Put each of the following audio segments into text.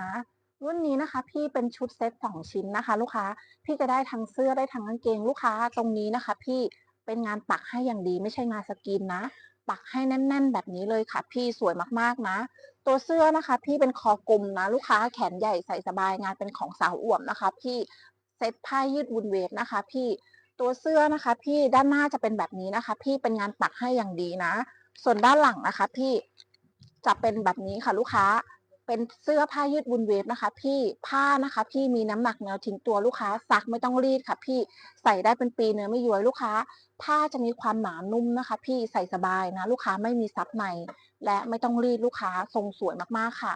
นะรุ่นนี้นะคะพี่เป็นชุดเซ็ตสองชิ้นนะคะ ลูกค้าพี่จะได้ทั้งเสื้อได้ทั้งกางเกงลูกค้าตรงนี้นะคะ พี่เป็นงานปักให้อย่างดีไม่ใช่งานสกรีนนะ ปักให้แน่น ๆ แบบนี้เลยค่ะ พี่สวยมากๆนะ ตัวเสื้อนะคะ พี่เป็นคอกลมนะ ลูกค้าแขนใหญ่ใส่สบายงานเป็นของสาวอวบนะคะ พี่เซ็ตผ้ายืดวุนเวฟนะคะ พี่ตัวเสื้อนะคะ พี่ด้านหน้าจะเป็นแบบนี้นะคะ พี่เป็นงานปักให้อย่างดีนะ ส่วนด้านหลังนะคะ พี่จะเป็นแบบนี้ค่ะลูกค้า เป็นเสื้อผ้ายืดวุนเวฟนะคะ พี่ผ้านะคะ พี่มีน้ำหนักแนวทิ้งตัวลูกค้าซักไม่ต้องรีดค่ะ พี่ใส่ได้เป็นปีเนื้อไม่ย้วยลูกค้า ผ้าจะมีความหนานุ่มนะคะ พี่ใส่สบายนะ ลูกค้าไม่มีซับใน และไม่ต้องรีดลูกค้าทรงสวยมากๆค่ะ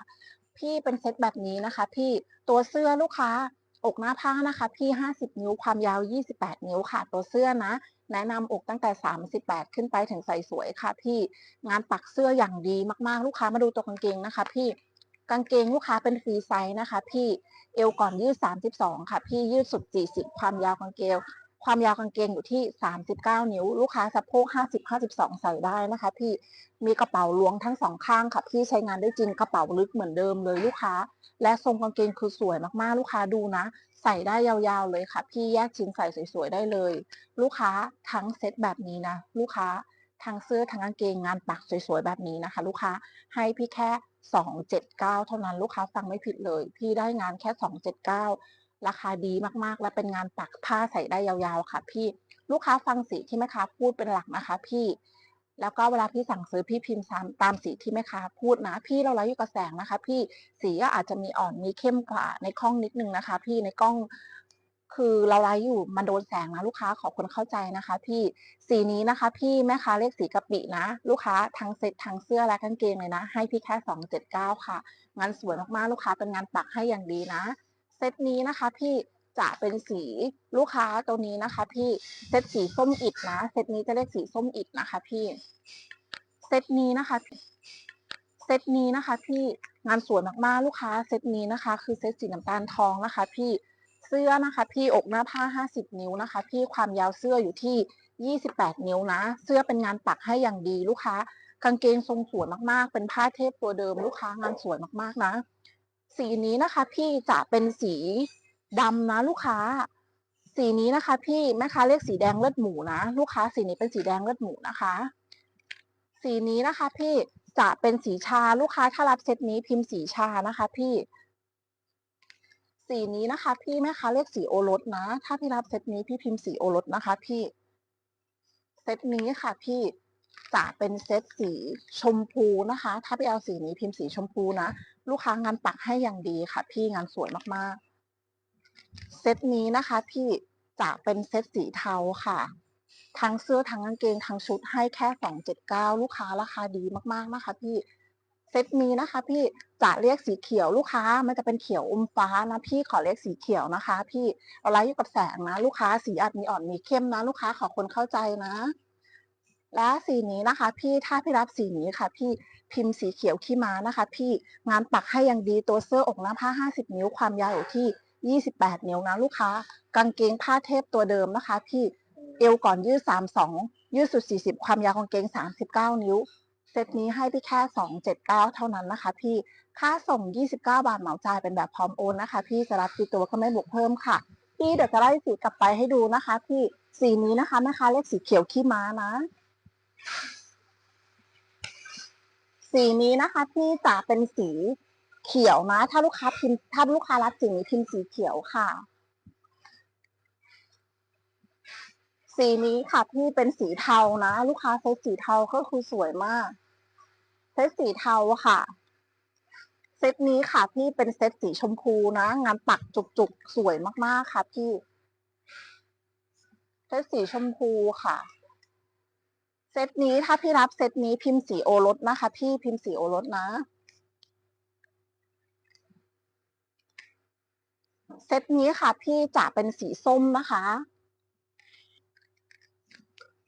พี่เป็นเซ็ตแบบนี้นะคะ พี่ตัวเสื้อลูกค้าอกหน้าผ้านะคะ พี่ 50 นิ้วความยาว 28 นิ้วค่ะ ตัวเสื้อนะ แนะนำอกตั้งแต่ 38 ขึ้นไปถึงใส่สวยค่ะ พี่งานปักเสื้ออย่างดีมากๆ ลูกค้ามาดูตัวกางเกงนะคะ พี่ กางเกงลูกค้าเป็นฟรีไซส์นะคะ พี่เอวก่อนยืด 32 ค่ะ พี่ยืดสุด 40 ความยาวกางเกงความยาวกางเกงอยู่ที่ 39 นิ้ว ลูกค้าสะโพก 50 52 ใส่ได้นะคะ พี่มีกระเป๋าล้วงทั้งสองข้างค่ะ พี่ใช้งานได้จริงกระเป๋าลึกเหมือนเดิมเลยลูกค้า และทรงกางเกงคือสวยมากๆ ลูกค้าดูนะ ใส่ได้ยาวๆเลยค่ะ พี่แยกชิ้นใส่สวยๆได้เลย ลูกค้าทั้งเซ็ตแบบนี้นะ ลูกค้าทั้งเสื้อทั้งกางเกงงานปักสวยๆแบบนี้นะคะ ลูกค้าให้พี่แค่ 279 เท่านั้นลูกค้าฟังไม่ผิดเลย พี่ได้งานแค่ 279 ราคาดีมากๆ และเป็นงานปักผ้าใส่ได้ยาวๆค่ะ พี่ลูกค้าฟังสีที่แม่ค้าพูดเป็นหลักนะคะ พี่ แล้วก็เวลาพี่สั่งซื้อพี่พิมพ์ซ้ำตามสีที่แม่ค้าพูดนะ พี่เราไลฟ์อยู่กับแสงนะคะ พี่สีก็อาจจะมีอ่อนมีเข้มกว่าในกล้องนิดนึงนะคะ พี่ในกล้อง คือเราไลฟ์อยู่มันโดนแสงนะลูกค้าขอคุณเข้าใจนะคะ พี่สีนี้นะคะ พี่แม่ค้าเรียกสีกะปินะ ลูกค้าทั้งเซ็ตทั้งเสื้อและกางเกงเลยนะ ให้พี่แค่279ค่ะ งานสวยมากๆลูกค้าเป็นงานปักให้อย่างดีนะ เซ็ตนี้นะคะพี่จะเป็นสีลูกค้าตัวนี้นะคะ พี่เซ็ตสีส้มอิดนะ เซ็ตนี้จะเรียกสีส้มอิดนะคะ พี่เซ็ตนี้นะคะเซตนี้นะคะ พี่งานสวยมากๆลูกค้าเซตนี้นะคะ คือเซตสีน้ำตาลทองนะคะ พี่ สื้อนะคะ พี่อกหน้าผ้า 50 นิ้วนะคะ พี่ความยาวเสื้ออยู่ที่ 28 นิ้วนะ เสื้อเป็นงานปักให้อย่างดีลูกค้ากางเกงทรงสวยมากๆ เป็นผ้าเทพตัวเดิมลูกค้างานสวยมากๆนะ สีนี้นะคะ พี่จะเป็นสีดำนะลูกค้า สีนี้นะคะ พี่แม่ค้าเรียกสีแดงเลือดหมูนะลูกค้าสีนี้เป็นสีแดงเลือดหมูนะคะ สีนี้นะคะ พี่จะเป็นสีชาลูกค้าถ้ารับเซตนี้พิมพ์สีชานะคะ พี่ สีนี้นะคะ พี่แม่ค้าเรียกสีโอรสนะ ถ้าพี่รับเซตนี้พี่พิมพ์สีโอรสนะคะ พี่ เซตนี้ค่ะ พี่จะเป็นเซตสีชมพูนะคะ ถ้าพี่เอาสีนี้พิมพ์สีชมพูนะ ลูกค้างานปักให้อย่างดีค่ะ พี่งานสวยมากๆ เซตนี้นะคะ พี่จะเป็นเซตสีเทาค่ะ ทั้งเสื้อทั้งกางเกงทั้งชุดให้แค่279ลูกค้าราคาดีมากๆนะคะ พี่ เซตนี้นะคะ พี่จะเรียกสีเขียวลูกค้า มันจะเป็นเขียวอมฟ้านะพี่ขอเรียกสีเขียวนะคะ พี่เราไลฟ์อยู่กับแสงนะลูกค้าสีอาจมีอ่อนมีเข้มนะ ลูกค้าขอคนเข้าใจนะ และสีนี้นะคะ พี่ถ้าพี่รับสีนี้ค่ะ พี่พิมพ์สีเขียวขี้ม้านะคะ พี่งานปักให้อย่างดีตัวเสื้ออกหน้าผ้า 50 นิ้วความยาวอยู่ที่ 28 นิ้วนะลูกค้า กางเกงผ้าเทพตัวเดิมนะคะ พี่เอวก่อนยืด 32 ยืดสุด 40 ความยาวกางเกง 39 นิ้ว เซตนี้ให้พี่แค่ 279 เท่านั้นนะคะ พี่ ค่าส่ง 29 บาทเหมาจ่ายเป็นแบบพร้อมโอนนะคะ พี่จะรับตีตัวก็ไม่บวกเพิ่มค่ะ พี่เดี๋ยวจะไล่สีกลับไปให้ดูนะคะ พี่สีนี้นะคะแม่ค้าเรียกสีเขียวขี้ม้านะ สีนี้นะคะ พี่จะเป็นสีเขียวนะ ถ้าลูกค้าพิมพ์ถ้าลูกค้ารับสีนี้พิมพ์สีเขียวค่ะสีนี้ค่ะพี่เป็นสีเทานะ ลูกค้าใช้สีเทาก็คือสวยมาก เซตสีเทาค่ะ เซตนี้ค่ะพี่เป็นเซตสีชมพูนะ งานปักจุกๆ สวยมากๆค่ะพี่ เซตสีชมพูค่ะ เซตนี้ถ้าพี่รับเซตนี้พิมพ์สีโอรสนะคะ พี่พิมพ์สีโอรสนะ เซตนี้ค่ะ พี่จะเป็นสีส้มนะคะ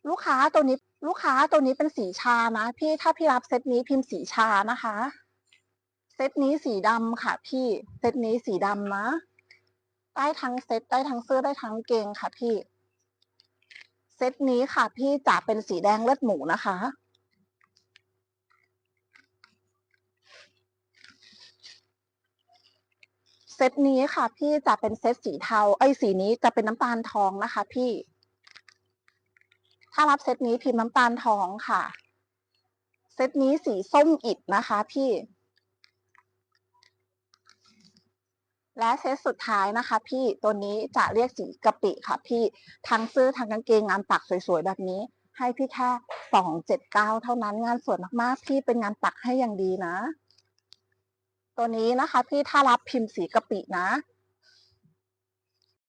ลูกค้าตัวนี้ ลูกค้าตัวนี้เป็นสีชานะ พี่ถ้าพี่รับเซตนี้พิมพ์สีชานะคะ เซตนี้สีดำค่ะ พี่เซตนี้สีดำนะได้ทั้งเซตได้ทั้งเสื้อได้ทั้งเกงค่ะ พี่ เซตนี้ค่ะ พี่จะเป็นสีแดงเลือดหมูนะคะเซตนี้ค่ะ พี่จะเป็นเซตสีเทาไอ้สีนี้จะเป็นน้ำตาลทองนะคะ พี่ ถ้ารับเซตนี้พิมพ์น้ำตาลทองค่ะ เซตนี้สีส้มอิดนะคะพี่ และเซตสุดท้ายนะคะพี่ตัวนี้จะเรียกสีกะปิค่ะพี่ทั้งเสื้อทั้งกางเกงงานปักสวยๆแบบนี้ ให้พี่แค่สองเจ็ดเก้าเท่านั้นงานสวยมากๆพี่เป็นงานปักให้อย่างดีนะ ตัวนี้นะคะ พี่ถ้ารับพิมพ์สีกะปินะ